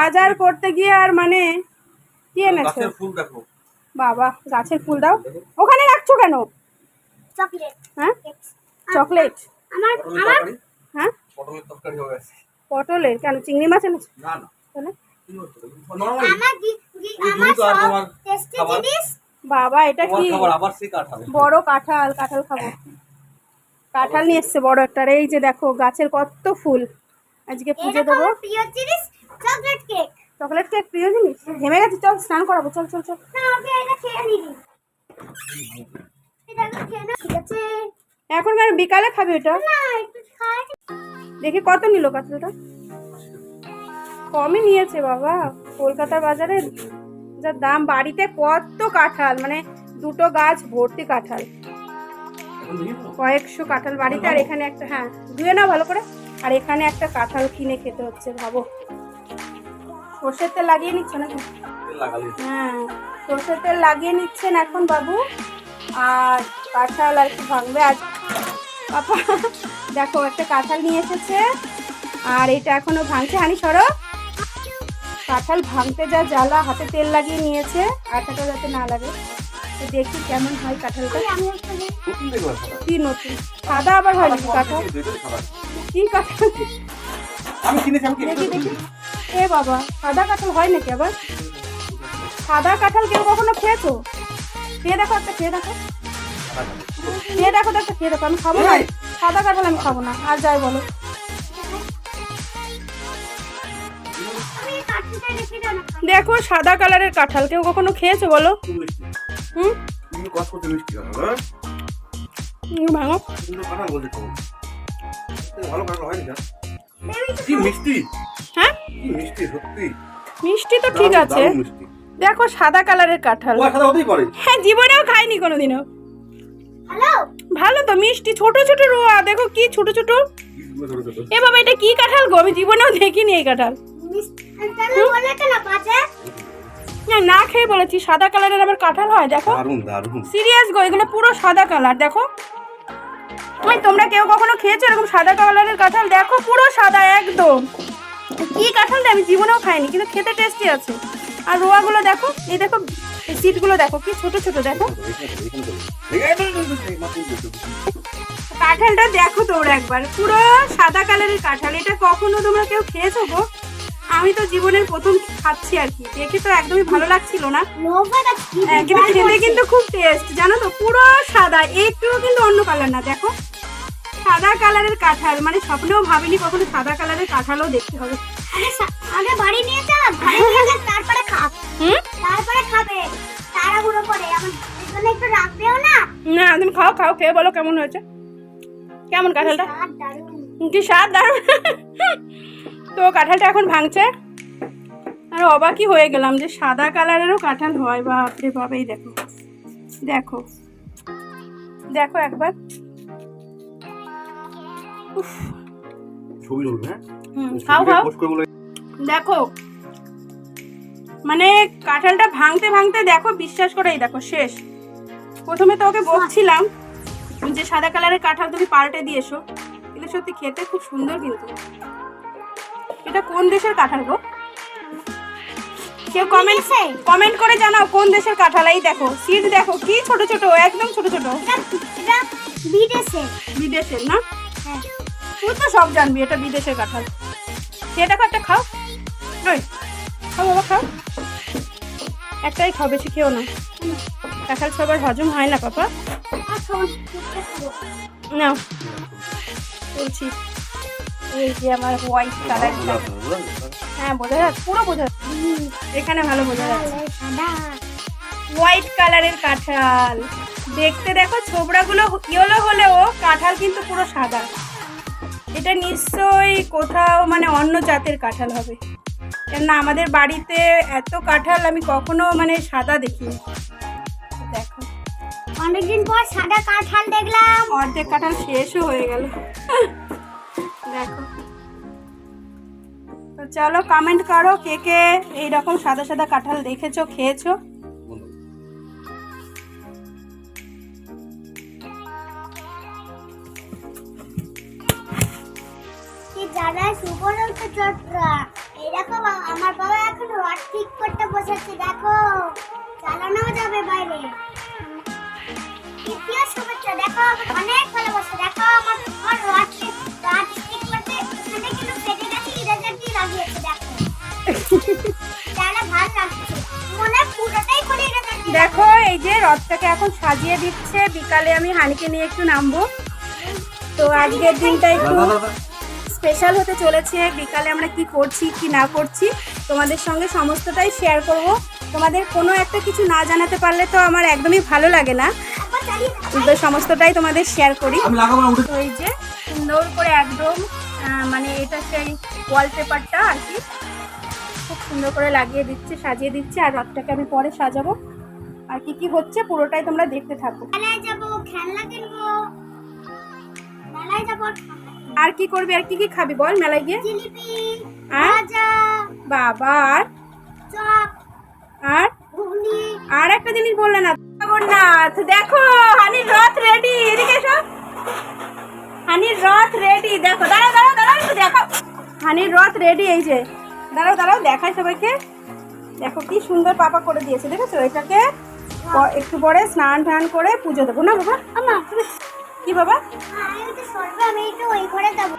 বাজার করতে গিয়ে আর মানে কি এনেছো? ফুল দেখো। বাবা গাছের ফুল দাও। ওখানে রাখছো কেন? চকলেট। হ্যাঁ? চকলেট। আমার পটলের আমার হ্যাঁ? পটলের তরকারি পটলের? কেন? চিংড়ি মাছ এনেছো? না না। তাহলে? বাবা এটা কি? বড় কাঁঠাল কাঁঠাল খাব। কাঁঠাল নিয়ে এসছে বড় একটা। আর এই যে দেখো গাছের কত ফুল। আজকে পুজো দেবো। Chocolate cake. চকলেট কেক প্রিয় জিনিস? ঘেমে গেছে চল স্নান করাবো চল চল চল। না ওকে এটা খেয়ে নিবি। এটা খেয়ে না ঠিক আছে? এখন কেন বিকালে খাবি না খাই। দেখি কত নিল কাঁঠালটা কমই নিয়েছে বাবা কলকাতার বাজারে যা দাম বাড়িতে কত কাঁঠাল মানে দুটো গাছ ভর্তি কাঁঠাল। কয়েকশো কাঁঠাল বাড়িতে আর এখানে একটা হ্যাঁ ধুয়ে নাও ভালো করে। আর এখানে একটা কাঁঠাল কিনে খেতে হচ্ছে ভাবো। সর্ষের তেল লাগিয়ে নিচ্ছ নাকি? হ্যাঁ সর্ষের তেল লাগিয়ে নিচ্ছেন এখন বাবু। আর কাঁঠাল আর কি ভাঙবে আজ। পাপা দেখো একটা কাঁঠাল নিয়ে এসেছে। আর এটা এখনও ভাঙছে। হানি সরো। কাঁঠাল ভাঙতে যা জ্বালা হাতে তেল লাগিয়ে নিয়েছে। আঠাটা যাতে না লাগে। তো দেখি কেমন হয় কাঁঠালটা। কি নতুন? সাদা আবার হয় নাকি কাঁঠাল? কি কাঁঠাল। দেখি দেখি। এ বাবা সাদা কাঁঠাল হয় নাকি আবার? সাদা কাঁঠাল কেউ কখনো খেয়েছো? খেয়ে দেখো একটা খেয়ে দেখো। খেয়ে দেখো একটা খেয়ে দেখো আমি খাব না। সাদা কাঁঠাল আমি খাব না আর যাই বলো। দেখো সাদা কালারের কাঁঠাল কেউ কখনো খেয়েছো বলো? হুম? হ্যাঁ? ভাঙো। ভালো কাঁঠাল না কি মিষ্টি? হ্যাঁ? মিষ্টি সত্যি? মিষ্টি তো ঠিক আছে। দেখো সাদা কালারের কাঁঠাল। হ্যাঁ জীবনেও খাইনি কোনোদিনও। হ্যালো? ভালো তো মিষ্টি ছোট ছোট রোয়া। দেখো কি ছোট ছোট। এ বাবা এটা কি কাঁঠাল গো? আমি জীবনেও দেখিনি এই কাঁঠাল। না না খেয়ে বলেছি সাদা কালারের আবার কাঁঠাল হয় দেখো। দারুণ দারুণ। সিরিয়াস গো এগুলো পুরো সাদা কালার দেখো। ওই তোমরা কেউ কখনো খেয়েছো এরকম সাদা কালারের কাঁঠাল? দেখো পুরো সাদা একদম। কি কাঁঠালটা আমি জীবনেও খাইনি কিন্তু খেতে টেস্টি আছে। আর রোয়াগুলো দেখো এই দেখো সিটগুলো দেখো কি ছোট ছোট দেখো। কাঁঠালটা দেখো তোমরা একবার পুরো সাদা কালারের কাঁঠাল এটা কখনো তোমরা কেউ খেয়েছো গো? আমি তো জীবনের প্রথম খাচ্ছি আর কি দেখে তো একদমই ভালো লাগছিল না। হ্যাঁ, কিন্তু খেতে কিন্তু খুব টেস্ট জানো তো পুরো সাদা একটুও কিন্তু অন্য কালার না দেখো। সাদা কালারের কাঁঠাল। মানে স্বপ্নেও ভাবিনি কখনো সাদা কালারের কাঁঠালও দেখতে হবে। আগে বাড়ি নিয়ে যা বাড়ি নিয়ে যা তারপরে খা। হুম? তারপরে খাবে। তাড়াহুড়ো করে আমার জন্য একটু রাখবেও না। না তুমি খাও খাও খেয়ে বলো কেমন হয়েছে। কেমন কাঁঠালটা? কি স্বাদ দারুণ। তো কাঁঠালটা এখন ভাঙছে। আর অবাকই হয়ে গেলাম যে সাদা কালারেরও কাঁঠাল হয়। বাপরে বাপ এই দেখো। দেখো। দেখো একবার। ছবি তুলবে হ্যাঁ? হুম, খাও খাও। দেখো মানে কাঁঠালটা ভাঙতে ভাঙতে দেখো বিশ্বাস করে এই দেখো শেষ। প্রথমে তো ওকে বকছিলাম যে সাদা কালারের কাঁঠাল তুমি পাল্টে দিয়েছ। কিন্তু সত্যি খেতে খুব সুন্দর কিন্তু। এটা কোন দেশের কাঁঠাল গো? কেউ কমেন্ট কমেন্ট করে জানাও কোন দেশের কাঁঠাল। এই দেখো সিট দেখো কি ছোট ছোট একদম ছোট ছোট। এটা এটা বিদেশে। বিদেশের না? হ্যাঁ। তুই তো সব জানবি এটা বিদেশের কাঁঠাল খেয়ে দেখো একটা খাও। ওই খাও বাবা খাও। একটাই খাও বেশি খেও না। কাঁঠাল সবার হজম হয় না পাপা। নাও। বলছি এই যে আমার হোয়াইট কালার হ্যাঁ বোঝা যাচ্ছে পুরো বোঝা যাচ্ছে। এখানে ভালো বোঝা যাচ্ছে। হোয়াইট কালারের কাঁঠাল। দেখতে দেখো ছোবড়াগুলো ইয়েলো হলেও কাঁঠাল কিন্তু পুরো সাদা। এটা নিশ্চয়ই কোথাও মানে অন্য জাতের কাঁঠাল হবে। কেননা আমাদের বাড়িতে এত কাঁঠাল আমি কখনো মানে সাদা দেখিনি। দেখো। অনেকদিন পর সাদা কাঁঠাল দেখলাম। অর্ধেক কাঁঠাল শেষও হয়ে গেল। দেখো। তো চলো কমেন্ট করো কে কে এইরকম সাদা সাদা কাঁঠাল দেখেছ খেয়েছো। সুবরন্ত এই দেখো আমার বাবা এখন রড ঠিক করতে বসেছে দেখো। চালানো যাবে বাইরে। শুভেচ্ছা দেখো অনেক ভালোবাসা দেখো আমার আমার রড রড ঠিক করতে এখানে কিন্তু ফেটে গেছে ইরেজার দিয়ে লাগিয়েছে দেখো। তাহলে ভালো লাগছে। মনে পুরোটাই করে দেখো এই যে রথটাকে এখন সাজিয়ে দিচ্ছে বিকালে আমি হানিকে নিয়ে একটু নামবো। তো আজকের দিনটা একটু দাদা দাদা। স্পেশাল হতে চলেছে বিকালে আমরা কি করছি কি না করছি তোমাদের সঙ্গে সমস্তটাই শেয়ার করব। তোমাদের কোনো একটা কিছু না জানাতে পারলে তো আমার একদমই ভালো লাগে না। তো সমস্তটাই তোমাদের শেয়ার করি। এই যে সুন্দর করে একদম মানে এটা সেই ওয়ালপেপারটা আর কি খুব সুন্দর করে লাগিয়ে দিচ্ছে সাজিয়ে দিচ্ছে আর রথটাকে আমি পরে সাজাবো। আর কি কি হচ্ছে পুরোটাই তোমরা দেখতে থাকো। মেলায় যাব খেলনা কিনবো। মেলায় যাব আর কি করবি? আর কি কি খাবি বল মেলায় গিয়ে? জিলিপি আর? বাবা আর? আর? আর একটা জিনিস বললে না জগন্নাথ দেখো হানির রথ রেডি এদিকে এসো। হানির রথ রেডি দেখো দাঁড়াও দাঁড়াও দাঁড়াও একটু দেখো। হানির রথ রেডি এই যে দাঁড়াও দাঁড়াও দেখাই সবাইকে। দেখো কি সুন্দর পাপা করে দিয়েছে দেখেছ? এটাকে একটু পরে স্নান টান করে পুজো দেবো। না বাবা? আমা কি বাবা? আমি তো সরবে আমি একটু ওই ঘরে যাব।